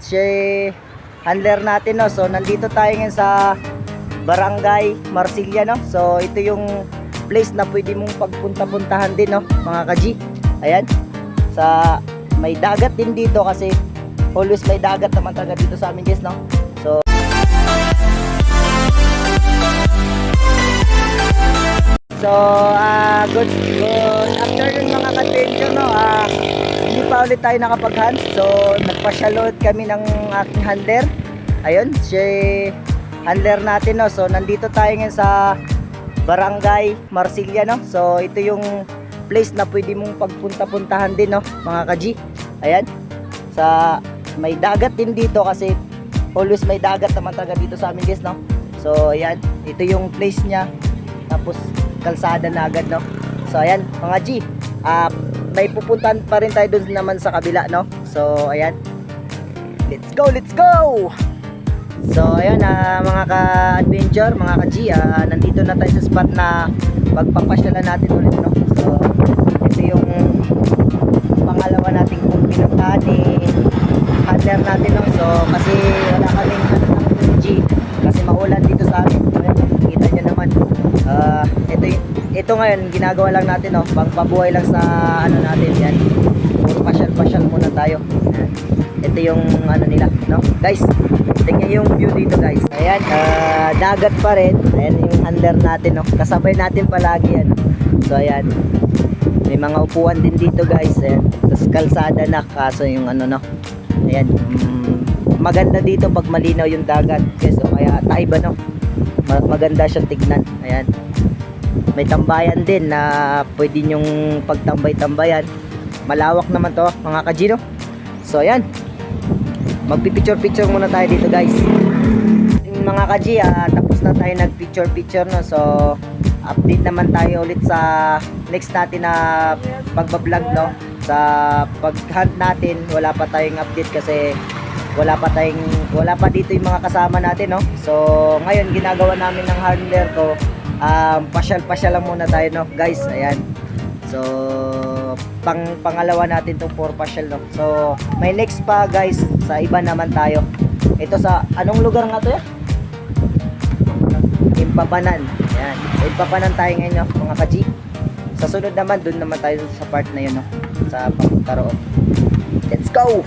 si handler natin no. So nandito tayo ngayon sa Barangay Marsilia no. So ito yung place na pwede mong pagpunta-puntahan din no, mga kaji. Ayan. Sa may dagat din dito kasi always may dagat naman talaga dito sa amin guys no. So So, ah good, good afternoon mga ka-adventure, no? Ah, pa ulit tayo nakapag-hunt. So, nagpasyal ulit kami ng aking handler. Ayun, si handler natin, no? So, nandito tayo ngayon sa Barangay Marsilia, no? So, ito yung place na pwede mong pagpunta-puntahan din, no? Mga ka-G. Ayan. Sa may dagat din dito kasi always may dagat naman talaga dito sa amin, guys, no? So, ayan. Ito yung place niya. Tapos, kalsada na agad, no? So, ayan, mga G. Ah, may pupuntahan pa rin tayo doon naman sa kabila, no? So, ayan. Let's go, let's go! So, ayan, ah, mga ka-adventure, mga ka-G, ah, nandito na tayo sa spot na pagpapasyalan natin ulit, no? So, ito yung pangalawa nating kung pinuntahan ni handler natin, no? So, kasi wala kaming ano G, kasi maulan dito sa amin. Ito ngayon ginagawa lang natin no, pangpabuhay lang sa ano natin yan. Puro pasyal-pasyal muna tayo. Ayan. Ito yung ano nila, no? Guys, tingnan yung view dito, guys. Ayan, ah, dagat pa rin. Ayan yung handler natin, no. Kasabay natin palagi yan. So ayan. May mga upuan din dito, guys. Ayan. Tapos kalsada na kaso yung ano, no. Ayan. mm, maganda dito pag malinaw yung dagat. Guys, so kaya taiba, no. Ma- maganda siyang tignan. Ayan. May tambayan din na pwede nyong pagtambay-tambayan. Malawak naman to, mga kajino. So, ayan. Magpipicture-picture muna tayo dito, guys. Mga kaji, ah, tapos na tayo nag-picture-picture, no. So, update naman tayo ulit sa next natin na pagbablog, no. Sa pag-hunt natin, wala pa tayong update kasi wala pa tayong wala pa dito yung mga kasama natin no so ngayon ginagawa namin ng handler ko um, pasyal pasyal lang muna tayo no? Guys ayan. So pang pangalawa natin tong for pasyal no? So may next pa guys. Sa iba naman tayo. Ito sa anong lugar nga to ya Impapanan. Ayan. Impapanan tayo ngayon no? Mga kaji sa sunod naman dun naman tayo sa part na yun no? Sa papunta roon let's go